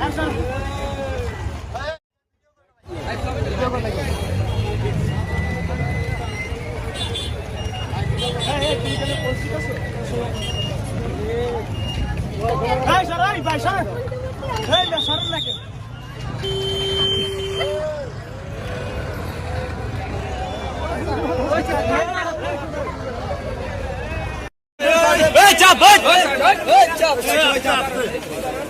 Good job, good job, good job, good job.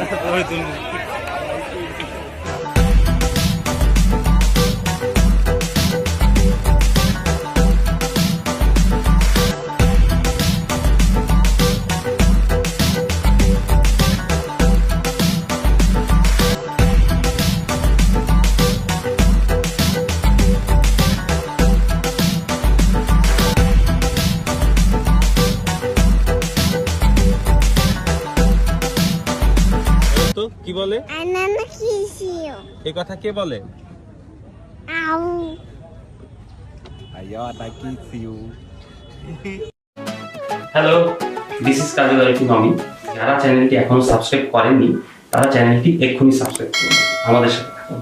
Oydun. তো? কি বলে? এ কথা কে বলে. হ্যালো দিস ইজ কাজল মামি যারা চ্যানেলটি এখনও সাবস্ক্রাইব করেননি তারা চ্যানেলটি এক্ষুনি সাবস্ক্রাইব করুন। আমাদের সাথে থাকুন।